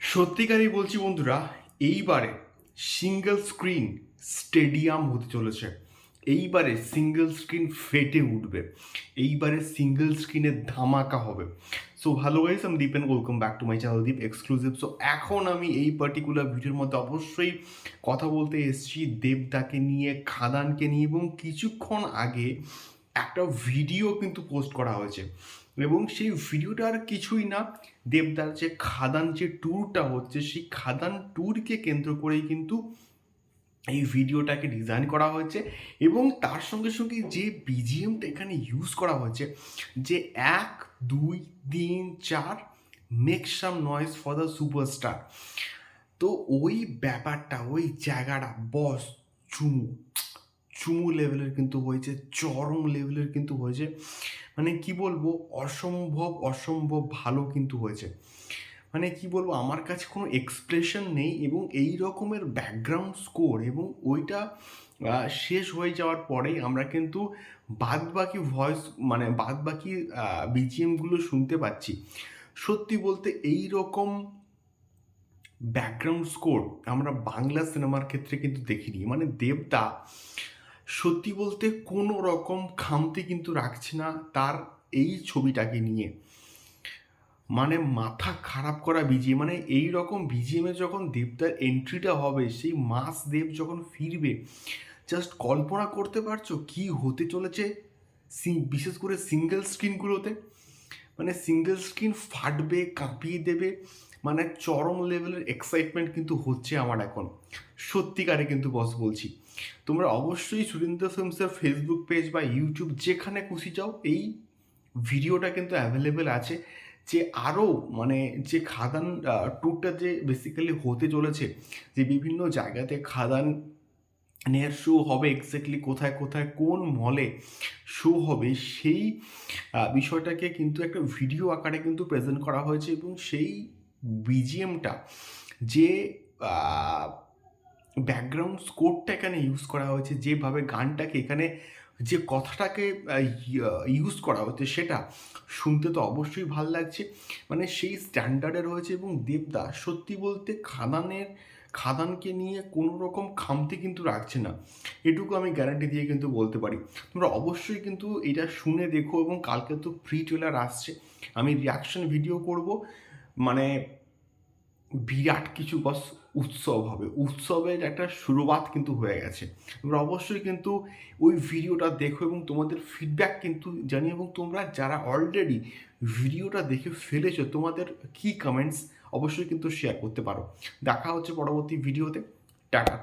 সত্যিকারই বলছি বন্ধুরা, এইবারে সিঙ্গেল স্ক্রিন স্টেডিয়াম হতে চলেছে। এইবারে সিঙ্গেল স্ক্রিন ফেটে উঠবে। এইবারে সিঙ্গেল স্ক্রিনের ধামাকা হবে। সো ভালো গাইস আমি Deep and welcome back to my channel Deep exclusive so এখন আমি এই পার্টিকুলার ভিডিওর মধ্যে অবশ্যই কথা বলতে এসেছি দেবদাকে নিয়ে, খাদানকে নিয়ে, এবং কিছুক্ষণ আগে একটা ভিডিও কিন্তু পোস্ট করা হয়েছে। এবং সেই ভিডিওটা আর কিছুই না। দেবদার যে খাদান যে ট্যুরটা হচ্ছে, সেই খাদান ট্যুরকে কেন্দ্র করেই কিন্তু এই ভিডিওটাকে ডিজাইন করা হয়েছে। এবং তার সঙ্গে সঙ্গে যে বিজিএমটা এখানে ইউজ করা হয়েছে, যে এক, দুই, তিন, চার make some noise for the superstar তো ওই ব্যাপারটা, ওই জায়গাটা বস চুমু চুমু লেভেলের কিন্তু হয়েছে, চরম লেভেলের কিন্তু হয়েছে। মানে কি বলব, অসম্ভব অসম্ভব ভালো কিন্তু হয়েছে। মানে কি বলব, আমার কাছে কোনো এক্সপ্রেশন নেই এবং এই রকমের ব্যাকগ্রাউন্ড স্কোর এবং ওইটা শেষ হয়ে যাওয়ার পরেই আমরা কিন্তু বাদ বাকি ভয়েস মানে বাদ বাকি বিজিএমগুলো শুনতে পাচ্ছি। সত্যি বলতে এই রকম ব্যাকগ্রাউন্ড স্কোর আমরা বাংলা সিনেমার ক্ষেত্রে কিন্তু দেখিনি। মানে দেবদা সত্যি বলতে কোনো রকম খামতি কিন্তু রাখছে না তার এই ছবিটাকে নিয়ে। মানে মাথা খারাপ করা বিজিএম মানে এই রকম বিজিএমে যখন দেবদার এন্ট্রিটা হবে, সেই মাস দেব যখন ফিরবে জাস্ট কল্পনা করতে পারছ কি হতে চলেছে বিশেষ করে সিঙ্গেল স্ক্রিনগুলোতে মানে সিঙ্গেল স্ক্রিন ফাটবে, কাঁপিয়ে দেবে মানে চরম লেভেলের এক্সাইটমেন্ট কিন্তু হচ্ছে আমার এখন। সত্যিকারে কিন্তু বস বলছি। তোমরা অবশ্যই সুরেন্দ্র ফিল্মসের ফেসবুক পেজ বা ইউটিউব যেখানে খুশি যাও, এই ভিডিওটা কিন্তু অ্যাভেলেবেল আছে। যে আরও মানে যে খাদান ট্যুরটা যে বেসিক্যালি হতে চলেছে, যে বিভিন্ন জায়গাতে খাদান নেয়ার শো হবে এক্স্যাক্টলি কোথায় কোথায়, কোন মলে শো হবে সেই বিষয়টাকে কিন্তু একটা ভিডিও আকারে কিন্তু প্রেজেন্ট করা হয়েছে এবং সেই বিজিএমটা যে ব্যাকগ্রাউন্ড স্কোরটা এখানে ইউজ করা হয়েছে, যেভাবে গানটাকে এখানে যে কথাটাকে ইউজ করা হচ্ছে সেটা শুনতে তো অবশ্যই ভালো লাগছে। মানে সেই স্ট্যান্ডার্ডে রয়েছে এবং দেবদা সত্যি বলতে খাদানের খাদানকে নিয়ে কোনো রকম খামতি কিন্তু রাখছে না। এটুকু আমি গ্যারান্টি দিয়ে কিন্তু বলতে পারি। তোমরা অবশ্যই কিন্তু এটা শুনে দেখো এবং কালকে তো ফ্রি ট্রেলার আসছে। আমি রিয়াকশন ভিডিও করব। মানে বিরাট কিছু বস উৎসব হবে। উৎসবের একটা শুরুয়াত কিন্তু হয়ে গেছে। তোমরা অবশ্যই কিন্তু ওই ভিডিওটা দেখো এবং তোমাদের ফিডব্যাক কিন্তু জানি এবং তোমরা যারা অলরেডি ভিডিওটা দেখে ফেলেছো, তোমাদের কি কমেন্টস অবশ্যই কিন্তু শেয়ার করতে পারো। দেখা হচ্ছে পরবর্তী ভিডিওতে টাটা।